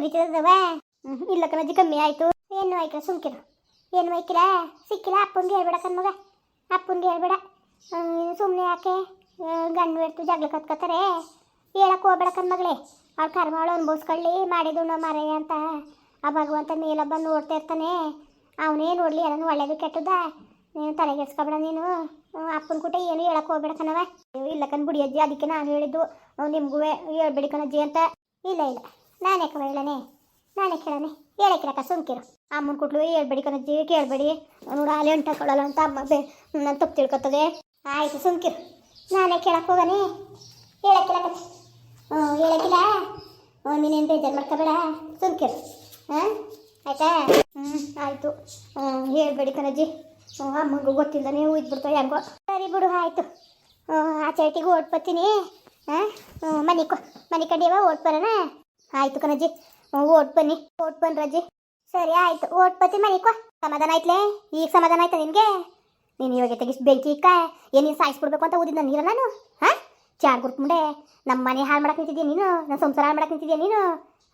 ಉರಿತದವ ಇಲ್ಲ ಕಣಜ್ಜಿ ಕಮ್ಮಿ ಆಯ್ತು. ಏನು ಆಯ್ತು ಸುಮ್ಕಿರು. ಏನು ಒಯ್ಕಿಲ್ಲ ಸಿಕ್ಕಿಲ್ಲ ಅಪ್ಪನಿಗೆ ಹೇಳ್ಬೇಡ ಕಣ್ಮಗ ಅಪ್ಪನ್ಗೆ ಹೇಳ್ಬೇಡ. ಸುಮ್ಮನೆ ಯಾಕೆ? ಗಂಡು ಇರ್ತು ಜಗಳ ಕತ್ಕೋತಾರೆ. ಹೇಳಕ್ಕೆ ಹೋಗ್ಬೇಡ ಕಣ್ಮಗಳೇ ಅವ್ಳು ಕರ್ಮ ಅವಳು ಅನ್ಭವಿಸ್ಕೊಳ್ಳಿ, ಮಾಡಿದ್ದು ಮರೆಯ ಅಂತ. ಆ ಭಗವಂತ ಮೇಲ ಬಂದು ನೋಡ್ತಾ ಇರ್ತಾನೆ. ಅವನೇ ನೋಡಲಿ ಎಲ್ಲ ಒಳ್ಳೇದು ಕೆಟ್ಟದ ನೀನು ತಲೆಗೆಡ್ಸ್ಕೊಬೇಡ ನೀನು. ಅಪ್ಪನ ಕೂಟ ಏನು ಹೇಳಕ್ಕೆ ಹೋಗ್ಬೇಡ ಕಣವ ಇಲ್ಲ ಕಣ್ ಬುಡಿ ಅಜ್ಜಿ, ಅದಕ್ಕೆ ನಾನು ಹೇಳಿದ್ದು. ನಿಮಗೂ ಹೇಳ್ಬೇಡಿ ಕಣಜ್ಜಿ ಅಂತ. ಇಲ್ಲ ಇಲ್ಲ. ನಾನೇ ಕವ ಹೇಳನೆ ನಾನೇ ಕೇಳನೆ. ಹೇಳಕ್ಕಿರಕ್ಕ ಸುಮ್ಕಿರು ಅಮ್ಮನ ಕುಟ್ಲು ಹೇಳ್ಬೇಡಿ ಕಣಜ್ಜಿ, ಕೇಳಬೇಡಿ. ನೋಡು ಅಲೆ ಅಂಟ ಕೊಡಲ್ಲ ಅಂತ ಅಮ್ಮ ಬೇ ನನ್ನ ತಪ್ಪು ತಿಳ್ಕೊತದೆ. ಆಯಿತು ಸುಮ್ಕಿರು ನಾನೇ ಕೇಳಕ್ಕೆ ಹೋಗನೆ. ಹೇಳಕ್ಕಿಲ್ಲ ಕಚ್ಚ ಹ್ಞೂ ಹೇಳಕ್ಕಿಲ್ಲ ಹ್ಞೂ, ನೀನೇನು ಬೇಜಾರು ಮಾಡ್ಕೋಬೇಡ. ಸುಮ್ಕಿರು ಹಾಂ? ಆಯ್ತಾ? ಹ್ಞೂ, ಆಯಿತು. ಹ್ಞೂ, ಹೇಳ್ಬೇಡಿ ಕಣಜ್ಜಿ. ಹ್ಞೂ, ಅಮ್ಮಗೂ ನೀವು ಉಯ್ದ್ಬಿಡ್ತು ಹೆಂಗೋ. ಸರಿ ಬಿಡು, ಆಯಿತು. ಹ್ಞೂ ಆ ಚೈಟಿಗೂ ಓಡ್ಬತ್ತೀನಿ ಹಾಂ? ಹ್ಞೂ ಮನೆ ಕೊ ಮನೆ ಕಡೆಯವ ಓಟ್ ಬರೋಣ? ಆಯಿತು ಕಣಜ್ಜಿ. ಓಟ್ ಬನ್ನಿ. ಓಟ್ ಬನ್ನಿ ರಜ್ಜಿ ಸರಿ, ಆಯ್ತು. ಓಟ್ ಬತ್ತಿ ಮನೆ ಕೊ ಸಮಾಧಾನ ಆಯ್ತಲೇ? ಈಗ ಸಮಾಧಾನ ಆಯ್ತಾ ನಿನಗೆ ನೀನು ಇವಾಗ ತೆಗಿಸ್ ಬೆಂಕಿ ಇಕ್ಕ. ಏನೇನು ಸಾಯಿಸ್ಬಿಡ್ಬೇಕು ಅಂತ ಓದಿದ್ದ ನೀರ ನಾನು? ಹಾಂ? ಚಾಡ್ ಗುರ್ತ್ಮುಂಡೆ ನಮ್ಮ ಮನೆ ಹಾಳು ಮಾಡಕ್ಕೆ ನಿಂತಿದ್ಯಾ ನೀನು? ನನ್ನ ಸಂಸಾರ ಹಾಳು ಮಾಡಕ್ಕೆ ನಿಂತಿದ್ಯಾ ನೀನು?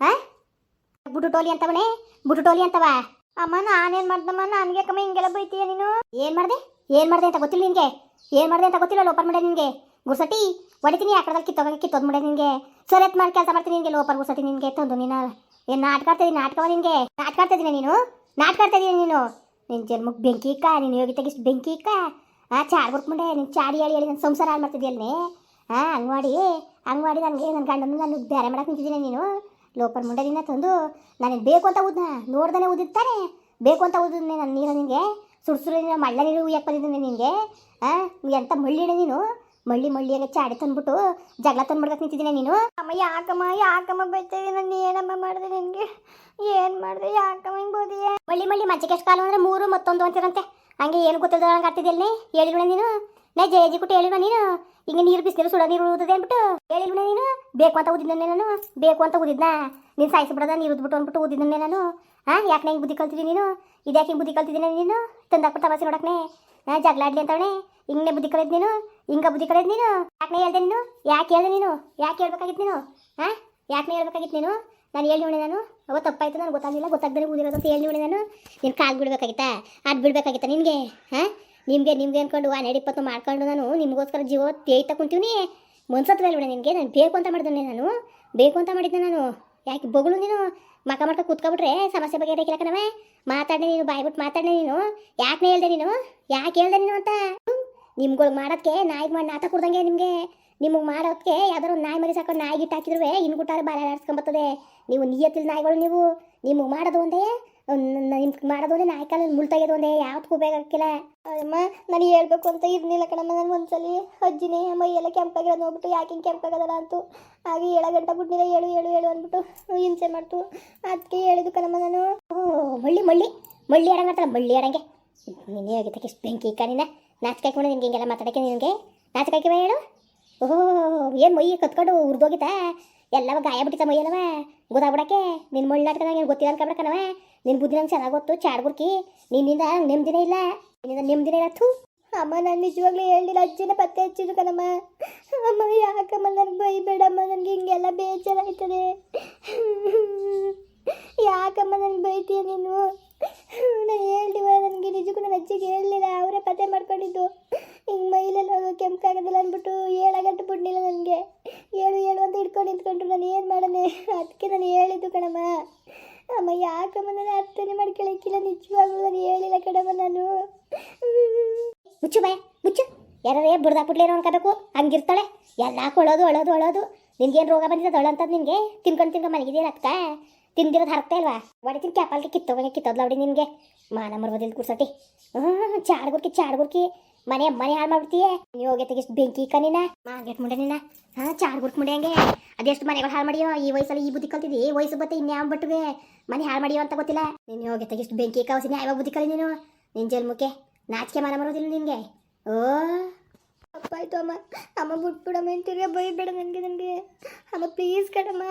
ಹಾಂ? ಬುಟು ಟೋಲಿ ಅಂತವನೇ? ಬುಟು ಟೋಲಿ ಅಂತವ? ಅಮ್ಮ ನಾನೇನು ಮಾಡ್ದಮ್ಮ? ನನಗೆ ಕಮ್ಮ ಹಿಂಗೆಲ್ಲ ಬೈತೀಯ ನೀನು? ಏನು ಮಾಡಿದೆ? ಏನು ಮಾಡಿದೆ ಅಂತ ಗೊತ್ತಿಲ್ಲ ನಿನಗೆ? ಏನು ಮಾಡಿದೆ ಅಂತ ಗೊತ್ತಿಲ್ಲ ಲೋಪರ್ ಮಾಡಿದೆ ನಿನಗೆ? ಗುರ್ಸಟಿ ಹೊಡಿತೀನಿ ಆ ಕಡೆದಲ್ಲಿ ಕಿತ್ತೋಗ ಕಿತ್ತೋದ್ ಮಾಡೆ ನಿನಗೆ ಸೊಲೆತ್ ಮಾಡಿ ಕೆಲಸ ಮಾಡ್ತೀನಿ ನಿನಗೆ ಲೋಪರ್ ಗುರ್ಸಟಿ ನಿನಗೆ ತಂದು ನೀನು. ಏನು ನಾಟಕ ಆಡ್ತಿದ್ದೀನಿ ನಾಟಕವ ನಿನಗೆ ನಾಟಕ ನೀನು? ನಾಟಕ ಆಡ್ತಿದ್ದೀನಿ ನೀನು? ನಿನ್ನ ಜನ್ಮಕ್ಕೆ ಬೆಂಕಿ ಇಕ್ಕ, ನೀನು ಯೋಗಿ ತೆಗಿಸ್ ಬೆಂಕಿ ಇಕ್ಕ. ಆ, ಚಾಡ್ ಮುಂಡೆ ನಿನ್ನ ಚಾಡಿ ಹೇಳಿ ಹೇಳಿ ನನ್ನ ಸಂಸಾರ ಹಾಳು ಮಾಡ್ತಿದ್ಯಲ್ಲೇ ಹಾಂ ಹಂಗೆ ಮಾಡಿ ಹಂಗೆ ಮಾಡಿ ನನಗೆ ನನ್ನ ಗಂಡನ ನಾನು ಬೇರೆ ಮಾಡಕ್ಕೆ ನಿಂತಿದ್ದೀನಿ ನೀನು. ಲೋಪರ್ ಮುಂಡೆದಿನ ತಂದು ನಾನು ಬೇಕು ಅಂತ ಊದ್ನ ನೋಡ್ದಾನೆ ಊದಿರ್ತಾನೆ ಬೇಕು ಅಂತ ಊದಿದ್ನೆ ನನ್ನ ನೀರು ನಿನಗೆ ಸುಡು ನೀನು ಮಳ್ಳ ನೀರು ಉಯ್ಯಕ್ಕೆ ಬಂದಿದ್ದೀನಿ ನಿನಗೆ ಹಾಂ ಎಂಥ ಮಳ್ಳಿಣ ನೀನು? ಮಳ್ಳಿ ಮಳ್ಳಿಯಾಗ ಚಾಡಿ ತಂದ್ಬಿಟ್ಟು ಜಗಳ ತಂದ್ಬಿಡ್ಬೇಕು ನಿಂತಿದ್ದೀನಿ ನೀನು. ಅಮ್ಮ, ಯಾಕಮ್ಮ ಯಾಕಮ್ಮ ಬೈತೀವಿ ನಾನು ಏನಮ್ಮ ಮಾಡಿದೆ ನಿನಗೆ? ಏನ್ ಮಾಡಿದೆ? ಯಾಕಮ್ಮ ಹಿಂಗೆ ಬೋದಿಯೇ ಮಳ್ಳಿ ಮಳ್ಳಿ ಮಜ್ಜಿಗೆ ಎಷ್ಟು ಕಾಲ ಅಂದ್ರೆ ಮೂರು ಮತ್ತೊಂದು ಅಂತಿರಂತೆ. ಹಂಗೆ ಏನು ಗೊತ್ತಿಲ್ಲ ಹಂಗೆ ನೀ ಹೇಳಿಲ್ವ ನೀನು? ನಾ ಜಯ ಜಿ ಕುಟ್ಟು ಹೇಳಿಲ್ವ ನೀನು? ಹಿಂಗೆ ನೀರು ಬಿಸಿನೀರು ಸುಡ ನೀರು ಉಳಿದಿದೆ ಅಂದ್ಬಿಟ್ಟು ಹೇಳಿಲ್ವ ನೀನು? ಬೇಕು ಅಂತ ಊದಿದ್ದೆ ನಾನು. ಬೇಕು ಅಂತ ಊದಿದ್ನ ನೀನು ಸಾಯಿಸ್ಬಿಡದ, ನೀರು ಉದ್ಬಿಟ್ಟು ಅಂದ್ಬಿಟ್ಟು ಊದಿದ್ದೆ ನಾನು. ಹಾಂ, ಯಾಕೆ ನಂಗೆ ಬುದ್ಧಿ ಕಲ್ತಿದ್ದೀನಿ ನೀನು? ಇದ್ಯಾಕೆ ಬುದ್ಧಿ ಕಲ್ತಿದ್ದೀನಿ ನೀನು? ತಂದಾಕ್ಬಿಟ್ಟು ತಮಾಸೆ ನೋಡಕ್ನೆ. ಹಾಂ ಜಗಳ ಆಡ್ಲಿ ಅಂತವಣೆ ಹಿಂಗೆ ಬುದ್ಧಿ ಕಳೆದ್ ನೀನು, ಹಿಂಗೆ ಬುದ್ಧಿ ಕಳೆದ್ ನೀನು ಯಾಕೆ ಹೇಳ್ದೆ ನೀನು, ಯಾಕೆ ಹೇಳ್ದೆ ನೀನು, ಯಾಕೆ ಹೇಳ್ಬೇಕಾಗಿತ್ತು ನೀನು ಹಾಂ ಯಾಕನೇ ಹೇಳ್ಬೇಕಾಗಿತ್ತು ನೀನು? ನಾನು ಹೇಳಿ ನೋಡಿ ನಾನು, ಅವ ತಪ್ಪಾಯ್ತು ನನಗೆ ಗೊತ್ತಾಗಲಿಲ್ಲ ಗೊತ್ತಾಗ್ದೇ ಊದಿರೋದು ಅಂತ ಹೇಳಿ ನೋಡಿ ನಾನು. ನಿನ್ನ ಕಾಲು ಬಿಡ್ಬೇಕಾಗಿತ್ತಾ? ಅದು ಬಿಡ್ಬೇಕಾಗಿತ್ತಾ ನಿನಗೆ ಹಾಂ ನಿಮಗೆ, ನಿಮ್ಗೆ ಅನ್ಕೊಂಡು ಹನ್ನೆರಡು ಇಪ್ಪತ್ತು ಮಾಡ್ಕೊಂಡು ನಾನು ನಿಮಗೋಸ್ಕರ ಜೀವ ತೇಯ್ತಾ ಕುಂತೀವಿ ಮನ್ಸತ್ವ ಬಿಡ ನಿನಗೆ, ನಾನು ಬೇಕು ಅಂತ ಮಾಡಿದ್ದೆ ನಾನು, ಬೇಕು ಅಂತ ಮಾಡಿದ್ದೆ ನಾನು. ಯಾಕೆ ಬೊಗಳು ನೀನು? ಮಕ ಮಾಡ್ಕೊ ಕೂತ್ಕೊಬಿಟ್ರೆ ಸಮಸ್ಯೆ ಬಗ್ಗೆ ಹೇಳಕ್ಕೆ ಕಣವೆ ಮಾತಾಡ್ದೆ ನೀನು, ಬಾಯ್ಬಿಟ್ಟು ಮಾತಾಡ್ದೆ ನೀನು. ಯಾಕೆ ಹೇಳ್ದೆ ನೀನು? ಯಾಕೆ ಹೇಳ್ದೆ ನೀನು ಅಂತ? ನಿಮ್ಗಳು ಮಾಡೋದಕ್ಕೆ ನಾಯಿಗೆ ಮಾಡಿ ನಾಟ ಕುಡ್ದಂಗೆ ನಿಮಗೆ. ನಿಮಗೆ ಮಾಡೋದಕ್ಕೆ ಯಾವ್ದಾರು ನಾಯಿ ಮರಿ ಸಾಕೊಂಡು ನಾಯಿ ಗಿಟ್ಟು ಹಾಕಿದ್ರು ಇನ್ಗುಟ್ಟಾರೆ ಬಾಲ ಆಡ್ಸ್ಕೊಂಬರ್ತದೆ ನೀವು ನಿಯತ್ತಿಲ್ ನಾಯಿಗಳು ನೀವು. ನಿಮಗೆ ಮಾಡೋದು ಒಂದೇ ನಿಮ್ಗೆ ಮಾಡೋದು ಒಂದೇ ನಾಯಿ ಕಾಲಲ್ಲಿ ಮುಳ್ ತೆಗೆದು ಒಂದೇ ಯಾವ್ದಕ್ಕೂ ಬೇಕಾಗಿಲ್ಲ ಅಮ್ಮ, ನನಗೆ ಹೇಳ್ಬೇಕು ಅಂತ ಇರ್ಲಿಲ್ಲ ಕಣಮ್ಮ ನಾನು ಒಂದ್ಸಲಿ. ಅಜ್ಜಿನೇ ಎಲ್ಲ ಕೆಂಪಾಗಿರೋದು ನೋಡ್ಬಿಟ್ಟು ಯಾಕೆ ಹಿಂಗೆ ಕೆಂಪಾಗದಲ್ಲ ಅಂತು. ಹಾಗೆ ಏಳು ಗಂಟೆ ಬಿಟ್ಟಿಲ್ಲ ಹೇಳು ಹೇಳು ಹೇಳು ಅಂದ್ಬಿಟ್ಟು ಹಿಂಸೆ ಮಾಡ್ತು. ಅದಕ್ಕೆ ಹೇಳಿದ್ದು ಕಣಮ್ಮ ನಾನು. ಮಳ್ಳಿ ಮಳ್ಳಿ ಮಳ್ಳಿ ಆಡಂಗ ಮಳ್ಳಿ ಆಡಂಗೆ ನೀನೇ ಆಗಿದ್ದಕ್ಕೆ ಎಷ್ಟು ಬೆಂಕಿ ಕಣಿನ ನೀನು ನಾಚಿಕೆ ಹಾಕೊಂಡು ನಿನ್ಗೆ ಹಿಂಗೆಲ್ಲ ಮಾತಾಡಕ್ಕೆ ನಿನಗೆ. ನಾಚಿಕೆ ಹಾಕಿವ ಹೇಳು. ಓಹೋ, ಏನು ಮೈ ಕತ್ಕೊಂಡು ಉರ್ದೋಗಿತ್ತಾ ಎಲ್ಲವ ಗಾಯ ಬಿಟ್ಟಿತ್ತ ಮೈಯಲ್ಲವ? ಗೊತ್ತಾಗ್ಬಿಡಕ್ಕೆ ನಿನ್ನ ಮಳ್ಳಿ ಏನು ಗೊತ್ತಿಲ್ಲ ಅನ್ಕೊಬಿಡಕನವ ನಿನ್ನ ಬುದ್ಧಿ ನಂಗೆ ಚೆನ್ನಾಗಿ ಗೊತ್ತು ಚಾಡ್ಗುರ್ಕಿ ನಿನ್ನಿಂದ ನೆಮ್ಮದಿನೇ ಇಲ್ಲ, ನಿನ್ನಿಂದ ನೆಮ್ಮದಿನೇ ಇಲ್ಲ ಥೂ. ಅಮ್ಮ, ನಾನು ನಿಜವಾಗ್ಲೂ ಹೇಳಿಲ್ಲ, ಅಜ್ಜಿನ ಪತ್ತೆ ಹಚ್ಚಿದ್ರು ಕಣಮ್ಮ. ಅಮ್ಮ, ಯಾಕಮ್ಮ, ನನಗೆ ಬೈಬೇಡಮ್ಮ ನನಗೆ ಹಿಂಗೆಲ್ಲ ಬೇಜಾರಾಯ್ತದೆ ಯಾಕಮ್ಮ ನನಗೆ ಬೈತೀಯ ನೀನು ನಾನು ಹೇಳ್ದಿವ ನನಗೆ ನಿಜಕ್ಕೂ ನನ್ನ ಅಜ್ಜಿಗೆ ಹೇಳಲಿಲ್ಲ ಅವರೇ ಪತ್ತೆ ಮಾಡ್ಕೊಂಡಿದ್ದು ಹಿಂಗೆ ಮೈಲೆಲ್ಲ ಕೆಂಪಾಗೋದಿಲ್ಲ ಅಂದ್ಬಿಟ್ಟು ಏಳ ಗಂಟೆ ಬಿಡ್ಲಿಲ್ಲ ನನಗೆ ಹೇಳು ಹೇಳು ಅಂತ ಹಿಡ್ಕೊಂಡು ನಿಂತ್ಕೊಂಡ್ರು ನಾನು ಏನು ಮಾಡೋಣ ಅದಕ್ಕೆ ನಾನು ಹೇಳಿದ್ದು ಕಣಮ್ಮ ಅಮ್ಮ ಯಾಕಮ್ಮ ಅರ್ಥನೇ ಮಾಡ್ಕೊಳಕ್ಕಿಲ್ಲ ನಿಜವಾಗ್ಲೂ ಹೇಳಿಲ್ಲ ಕಡಮ್ಮ ನಾನು. ಮುಚ್ಚು. ಬಯ ಮುಚ್ಚು ಯಾರೇ ಬುಡ್ದಾಕ್ಬಿಟ್ಲೇನೋ ಅನ್ಕೋಬೇಕು. ಹಂಗಿರ್ತಾಳೆ. ಎಲ್ಲ ಕೊಳೋದು ಒಳೋದು ಒಳೋದು ನಿನ್ಗೇನು ರೋಗ ಬಂದಿದೆ ಅಳಂತದ್ದು ನಿನಗೆ? ತಿನ್ಕೊಂಡು ತಿನ್ಕೊಂಡು ಮನೆಗಿದೆಯಲ್ಲ ಅಕ್ಕ ತಿಂದಿರೋದು ಹರಕ್ತಾ ಇಲ್ವಾ? ತಿನ್ ಕ್ಯಾಪಲ್ಗೆ ಕಿತ್ತೋಗಂಗೆ ಕಿತ್ತೋದ್ಲ ಹೊಡಿ ನಿನಗೆ. ಮಾನ ಮರ್ಬೋದಿಲ್ಲ ಕುರ್ಸಟಿ ಹ್ಞೂ ಚಾಡ್ಗುರ್ಕಿ ಚಾಡ್ಗುರ್ಕಿ. ಮನೆ ಮನೆ ಹಾಳು ಮಾಡ್ಬಿಡ್ತೀಯ? ನೀವು ಹೋಗಿ ತೆಗಿಸ್ ಬೆಂಕಿ ಕಣ್ಣಿನ ಮಾರ್ಕೆಟ್ ಮುಂಡೆ ಹಾ ಹಾಂ ಚಾಡ್ಗುರ್ಕ್ ಮುಂಡೆ ಹಂಗೆ. ಅದೆಷ್ಟು ಮನೆಗಳು ಹಾಳು ಮಾಡಿಯೋ? ಈ ವಯಸ್ಸಲ್ಲಿ ಈ ಬುದ್ಧಿ ಕಲ್ತಿದ್ದಿ? ಈ ವಯಸ್ಸು ಬತ್ತೆ ಇನ್ಯಾವ ಬಟ್ಟುವೆ ಮನೆ ಹಾಳು ಮಾಡಿಯೋ ಅಂತ ಗೊತ್ತಿಲ್ಲ. ನೀನು ಹೋಗಿ ತೆಗಿಸ್ ಬೆಂಕಿ ಕವಸಿ ಯಾವಾಗ ಬುದ್ಧಿ ಕಲಿ ನೀನು? ನಿನ್ನ ಜನ್ಮಕ್ಕೆ ನಾಚಿಕೆ ಮಾನ ಮರೋದಿಲ್ಲ ನಿನಗೆ? ಓ. ಅಪ್ಪಾಯ್ತು ಅಮ್ಮ. ಅಮ್ಮ ಬಿಟ್ಬಿಡಮ್ಮ ತಿರ್ಗಾ ಬೈಬೇಡ ನನಗೆ ನನಗೆ. ಅಮ್ಮ ಪ್ಲೀಸ್ ಕಡಮ್ಮ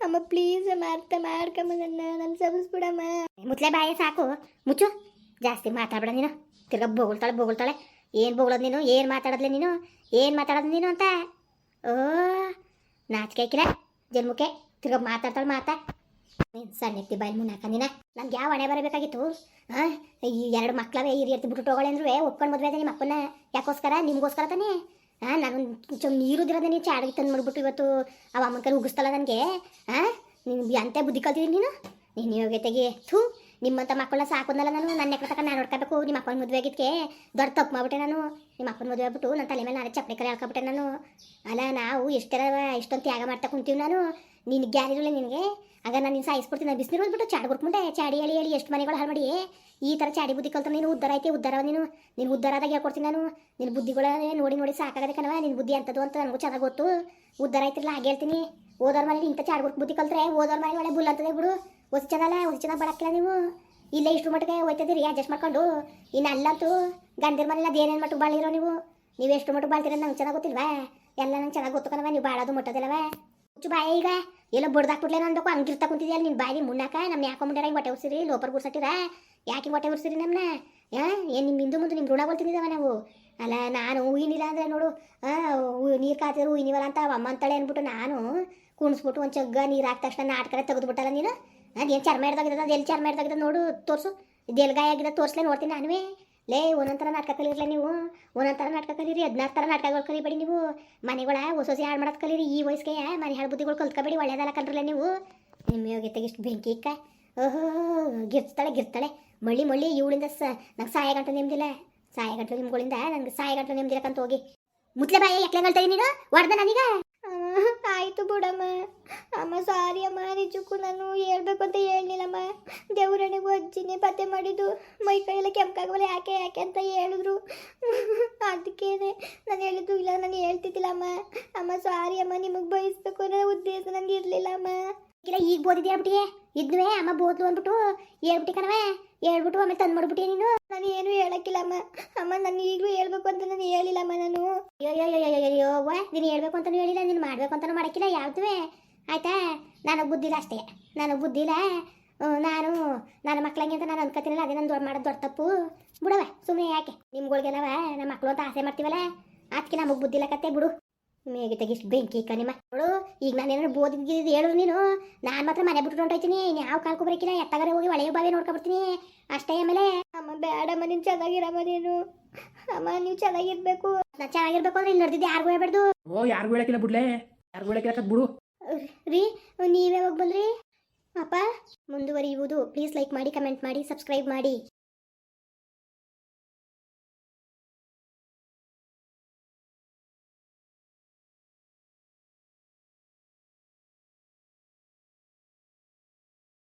ಅಮ್ಮ ಪ್ಲೀಸ್ ಅಮ್ಮ, ಅರ್ಥ ಮಾಡ್ಕಮ್ಮ ನನ್ನ. ನನ್ನ ಸಬಸ್ಬಿಡಮ್ಮ ಮುತ್ಲೆ ಬಾಯ ಸಾಕು. ಮುಚ್ಚು. ಜಾಸ್ತಿ ಮಾತಾಡ್ಬೇಡ ನೀನು. ತಿರ್ಗಾ ಬೊಗಳ್ತಾಳೆ ಬೊಗಳ್ತಾಳೆ. ಏನು ಬೊಗಳೋದು ನೀನು? ಏನು ಮಾತಾಡೋದ್ಲೆ ನೀನು? ಏನು ಮಾತಾಡೋದು ನೀನು ಅಂತ? ಓ, ನಾಚಿಕೆ ಹಾಕಿಲ್ಲ ಜನ್ಮಕ್ಕೆ ತಿರ್ಗ ಮಾತಾಡ್ತಾಳೆ, ಮಾತಾ ನೀನು ಸಣ್ಣ ಎತ್ತಿ ಬಾಯಿ ಮುನ್ನಾಕ ನೀನ? ನನ್ಗೆ ಯಾವ ಹಣೆ ಬರಬೇಕಾಗಿತ್ತು? ಹಾಂ ಈ ಎರಡು ಮಕ್ಕಳವೇ ಈ ರೀತಿ ಬಿಟ್ಟು ಹೋಗಳೆ ಅಂದ್ರೂ ಒಪ್ಕೊಂಡು ಮದುವೆ ಅದೇ ನಿಮ್ಮ ಅಪ್ಪನ ಯಾಕೋಸ್ಕರ? ನಿಮಗೋಸ್ಕರ ತಾನೇ? ಹಾಂ ನಾನು ನೀರು ದಿರೋದೇ ನೀನು ಚಾಡಿಗೆ ತಂದು ಮಾಡ್ಬಿಟ್ಟು ಇವತ್ತು. ಅವ ಅಮ್ಮನ ಕೈ ಉಗಿಸ್ತಲ್ಲ ನನಗೆ ಹಾಂ ನೀನು ಅಂತೆ ಬುದ್ಧಿ ಕಲ್ತಿದ್ದೀನಿ ನೀನು? ನೀನು ಯೋಗ್ಯತೆಗೆ ಥೂ. ನಿಮ್ಮಂಥ ಸಾಕು ಸಾಕುದಲ್ಲ ನಾನು, ನನ್ನ ಎಕ್ಕ ತಕ್ಕ ನಾನು ನೋಡ್ಕೋಬೇಕು, ನಿಮ್ಮ ಅಪ್ಪನ ಮದುವೆ ಆಗಿದ್ಕೆ ದೊಡ್ಡ ತಪ್ಪು ಮಾಡ್ಬಿಟ್ಟೆ ನಾನು. ನಿಮ್ಮ ಅಪ್ಪನ ಮದುವೆ ಆಗ್ಬಿಟ್ಟು ನನ್ನ ತಲೆ ಮೇಲೆ ನಾನು ಚಪ್ಪಡಿ ಕರೆ ಹಾಕೊಬಿಟ್ಟೆ ನಾನು. ಅಲ್ಲ, ನಾವು ಇಷ್ಟರ ಇಷ್ಟೊಂದು ತ್ಯಾಗ ಮಾಡ್ತಾ ಕುಂತೀವಿ ನಾನು. ನಿನ್ನ ಗ್ಯಾರಿರಲ್ಲ ನಿನಗೆ? ಆಗ ನಾನು ನಿನ್ನ ಸಾಯಿಸ್ಬಿಡ್ತೀನಿ, ನಾನು ಬಿಸಿನೀರು ಬಂದ್ಬಿಟ್ಟು ಚಾಡಿ ಗುರ್ಕೊಂಡೆ ಚಾಡಿ ಹೇಳಿ ಹೇಳಿ ಎಷ್ಟು ಮನೆಗಳು ಹಾಳು ಮಾಡಿ ಈ ಥರ ಚಾಡಿ ಬುದ್ಧಿ ಕಲ್ತು ನೀನು ಉದ್ದಾರ ಐತೆ ಉದ್ದಾರ ನೀನು. ನೀನು ಉದ್ದಾರದಾಗ ಹೇಳ್ಕೊಡ್ತೀನಿ ನಾನು? ನಿನ್ನ ಬುದ್ಧಿಗಳೇ ನೋಡಿ ನೋಡಿ ಸಾಕಾಗದೆ ಕಣವ ನಿನ್ನ ಬುದ್ಧಿ ಅಂಥದ್ದು ಅಂತ ನನಗೂ ಚೆನ್ನಾಗಿ ಗೊತ್ತು. ಉದ್ದಾರ ಐತಿರಲ್ಲ ಹಾಗೆ ಹೇಳ್ತೀನಿ. ಓದೋರ ಮನೆ ಇಂಥ ಚಾಡಿ ಗುರ್ಕ್ ಬುದ್ಧಿ ಕಲ್ತ್ರೆ ಓದೋರ್ ಮನೆ ಒಳ್ಳೆ ಬುಲ್ ಅಂತದೆ ಬಿಡು. ಒಸಿ ಚೆನ್ನಾಗಲ್ಲ ಒಸಿ ಚೆನ್ನಾಗಿ ನೀವು? ಇಲ್ಲೇ ಇಷ್ಟು ಮಟ್ಟಿಗೆ ಹೋಯ್ತದಿರಿ ಅಡ್ಜಸ್ಟ್ ಮಾಡ್ಕೊಂಡು. ಇನ್ನು ಅಲ್ಲಂತೂ ಗಂಡಿರ ಮನೆಲ್ಲ ಅದೇನೇನು ಮಟ್ಟಿಗೆ ಬಾಳಿರೋ ನೀವು? ನೀವು ಎಷ್ಟು ಮಟ್ಟಿಗೆ ಬಾಳ್ತೀರ ನಂಗೆ ಚೆನ್ನಾಗಿ ಗೊತ್ತಿಲ್ವಾ? ಎಲ್ಲ ನಂಗೆ ಚೆನ್ನಾಗಿ ಗೊತ್ತು ಕಣವ ನೀವು ಬಾಳೋದು ಮುಟ್ಟೋದಿಲ್ಲವ? ಹುಚ್ಚು ಬಾಯ ಈಗ. ಎಲ್ಲ ಬಡ್ದಾಕ್ಬಿಡ್ಲೆ ಅನ್ಬೇಕು ಹಂಗಿರ್ತಾ ಕುಂತಿದ್ಯಲ್ಲ ನಿನ್ನ ಬಾಯಿ ಮುನ್ನಾಕ ನಮ್ಮ ಯಾಕೋ ಮುಂಡ್ಯಾರ ಹಿಂಗೆ ಹೊಟ್ಟೆ ಉರ್ಸಿರಿ, ಲೋಪರ್ ಗುರ್ಸಟ್ಟಿರ ಯಾಕೆ ಹೊಟ್ಟೆ ಉರ್ಸಿರಿ ನಮ್ಮನ್ನ ಏನು ನಿಮ್ಮ ಹಿಂದೂ ಮುಂದೆ ನಿಮ್ಮ ಋಣ ಕೊಡ್ತಿದ್ದೀವ ನಾವು? ಅಲ್ಲ, ನಾನು ಹೂವಿನಿಲ್ಲ ಅಂದರೆ ನೋಡು ನೀರು ಕಾತಿದ್ರು ಹೂವಿನಿವಲ್ಲ ಅಂತ ಅಮ್ಮ ಅಂತಾಳೆ ಅಂದ್ಬಿಟ್ಟು ನಾನು ಕುಣಿಸ್ಬಿಟ್ಟು ಒಂದು ಚಗ್ಗ ನೀರು ಹಾಕಿದ ತಕ್ಷಣ ನಾಟ್ಕಡೆ ತೆಗೆದುಬಿಟ್ಟಲ್ಲ ನೀನು? ಅದೇನು ಚರ್ಮ ಹಿಡ್ದಾಗಿದೆ ಅದು ಎಲ್ಲಿ ಚರ್ಮ ಹಿಡ್ದಾಗಿದೆ ನೋಡು, ತೋರಿಸು. ಇದೆಲ್ಲಿ ಗಾಯ ಆಗಿದೆ ತೋರಿಸ್ಲೇ ನೋಡ್ತೀನಿ ನಾನುವೇ. ಲೇ, ಒಂದೊಂದು ಥರ ನಾಟಕ ಕಲಿರಲ್ಲ ನೀವು. ಒಂದೊಂದು ಥರ ನಾಟಕ ಕಲೀರಿ, ಹದಿನಾರು ಥರ ನಾಟಕಗಳು ಕಲಿಬೇಡಿ ನೀವು. ಮನೆಗಳ ಹೊಸ ಹೊಸ ಹಾಳು ಮಾಡೋದು ಕಲೀರಿ, ಈ ವಯಸ್ಸಿಗೆ ಮನೆ ಹಾಳು ಬುದ್ಧಿಗಳು ಕಲ್ತ್ಕೊಬೇಡಿ, ಒಳ್ಳೇದಲ್ಲ ಕಲ್ರಲ್ಲ ನೀವು. ನಿಮ್ಮ ಯೋಗ್ಯತೆಗೆ ಇಷ್ಟು ಬೆಂಕಿ ಇಕ್ಕ. ಓಹೋ ಗಿರ್ತಾಳೆ ಗಿರ್ತಾಳೆ ಮಳ್ಳಿ ಮಳ್ಳಿ, ಇವಳಿಂದ ಸ, ನಂಗೆ ಸಾಯ ಗಂಟು ನಿಮ್ದಿಲ್ಲ. ಸಾಯ ಗಂಟು ನಿಮ್ಗಳಿಂದ, ನಂಗೆ ಸಾಯ ಗಂಟು ಕಂತ ಹೋಗಿ. ಮುತ್ಲೆ ಬಾಯಿ ಎಕ್ಲೆ ಗಂಟೆ ನೀನು. ಹೊಡೆದ ನನಗ. ಆಯಿತು ಬಿಡಮ್ಮ. ಅಮ್ಮ ಸಾರಿ ಅಮ್ಮ ನಿಜಕ್ಕೂ ನಾನು ಹೇಳ್ಬೇಕು ಅಂತ ಹೇಳಲಿಲ್ಲಮ್ಮ. ದೇವರಣಿಗೂ ಅಜ್ಜಿನೇ ಪತ್ತೆ ಮಾಡಿದ್ದು. ಮೈ ಕೈಯೆಲ್ಲ ಕೆಂಪಾಗಲ್ಲ ಯಾಕೆ ಯಾಕೆ ಅಂತ ಹೇಳಿದ್ರು. ಅದಕ್ಕೇನೆ ನಾನು ಹೇಳಿದ್ದು ಇಲ್ಲ, ನಾನು ಹೇಳ್ತಿದ್ದಿಲ್ಲ ಅಮ್ಮ. ಅಮ್ಮ ಸಾರಿ ಅಮ್ಮ, ನಿಮಗೆ ಬಯಸ್ಬೇಕು ಅನ್ನೋ ಉದ್ದೇಶ ನನಗೆ ಇರಲಿಲ್ಲ ಅಮ್ಮ. ಇಲ್ಲ, ಈಗ ಬೋದಿದ್ಯಾ ಹೇಳ್ಬಿಟ್ಟಿಯೇ ಇದ್ನುವೆ ಅಮ್ಮ ಬೋದ್ಲು ಅಂದ್ಬಿಟ್ಟು ಹೇಳ್ಬಿಟ್ಟಿ ಕಣವೆ ಹೇಳ್ಬಿಟ್ಟು ಆಮೇಲೆ ತಂದು ಮಾಡ್ಬಿಟ್ಟೆ ನೀನು. ನಾನು ಏನು ಹೇಳಕ್ಕಿಲ್ಲ, ಅಮ್ಮ. ಅಮ್ಮ, ನಾನು ಈಗಲೂ ಹೇಳ್ಬೇಕು ಅಂತ ನಾನು ಹೇಳಿಲ್ಲಮ್ಮ ನಾನು. ಅಯ್ಯೋ ವ ನೀನು ಹೇಳ್ಬೇಕು ಅಂತಲೂ ಹೇಳಿಲ್ಲ, ನೀನು ಮಾಡ್ಬೇಕು ಅಂತಲೂ ಮಾಡಕ್ಕಿಲ್ಲ, ಯಾವ್ದುವೆ. ಆಯ್ತಾ? ನನಗೆ ಬುದ್ಧಿಲ್ಲ ಅಷ್ಟೇ. ನನಗೆ ಬುದ್ಧಿಲ್ಲ ನಾನು, ನನ್ನ ಮಕ್ಳಂಗೆ ಅಂತ ನಾನು ಅನ್ಕೋತೀನಲ್ಲ, ಅದೇ ನಾನು ದೊಡ್ಡ ಮಾಡೋದು ದೊಡ್ಡ ತಪ್ಪು. ಬಿಡವೆ ಸುಮ್ಮನೆ ಯಾಕೆ? ನಿಮ್ಗಳಿಗೆಲ್ಲವ ನಮ್ಮ ಮಕ್ಕಳು ಅಂತ ಆಸೆ ಮಾಡ್ತೀವಲ್ಲ? ಅದಕ್ಕೆ ನಮಗೆ ಬುದ್ಧಿಲ್ಲ ಕತ್ತೆ ಬಿಡು. ಮೇಗೆ ತೆಗಿಷ್ಟು ಬೆಂಕಿ ಕಣಿ ನಿಮ್ಮ ನೋಡು ಈಗ ನಾನು ಏನಾದ್ರು ಬೋದಿದ್ದು ಹೇಳು ನೀನು. ನಾನು ಮಾತ್ರ ಮನೆ ಬಿಟ್ಟು ಹೊಂಟೋಯ್ತೀನಿ ಯಾವ ಕಾಲ್ಕು ಬರಕಿಲ್ಲ. ಎತ್ತಗಾರ ಹೋಗಿ ಒಳೆಯ ಬಾವಿ ನೋಡ್ಕೊಬರ್ತೀನಿ ಅಷ್ಟೇ ಆಮೇಲೆ ಅಮ್ಮ ಬೇಡಮ್ಮ ನೀನು ಚೆನ್ನಾಗಿರಮ್ಮ ನೀನು. ಅಮ್ಮ ನೀವು ಚೆನ್ನಾಗಿರ್ಬೇಕು. ನಾ ಚೆನ್ನಾಗಿರ್ಬೇಕು ಅಂದ್ರೆ ಇಲ್ಲಿ ನಡೆದಿದ್ದು ಯಾರಿಗೂ ಹೇಳ್ಬಾರ್ದು. ಓ ಯಾರಿಗೂ ಹೇಳಕಿಲ್ಲ ಬಿಡ್ಲೆ. ಯಾರಿಗೂ ಹೇಳಕ್ಕಿಲ್ಲ ಬಿಡು. ರೀ ನೀವೇ ಹೋಗಿ ಬಂದ್ರಿ? ಅಪ್ಪ ಮುಂದುವರಿಯುವುದು. ಪ್ಲೀಸ್ ಲೈಕ್ ಮಾಡಿ ಕಮೆಂಟ್ ಮಾಡಿ ಸಬ್ಸ್ಕ್ರೈಬ್ ಮಾಡಿ.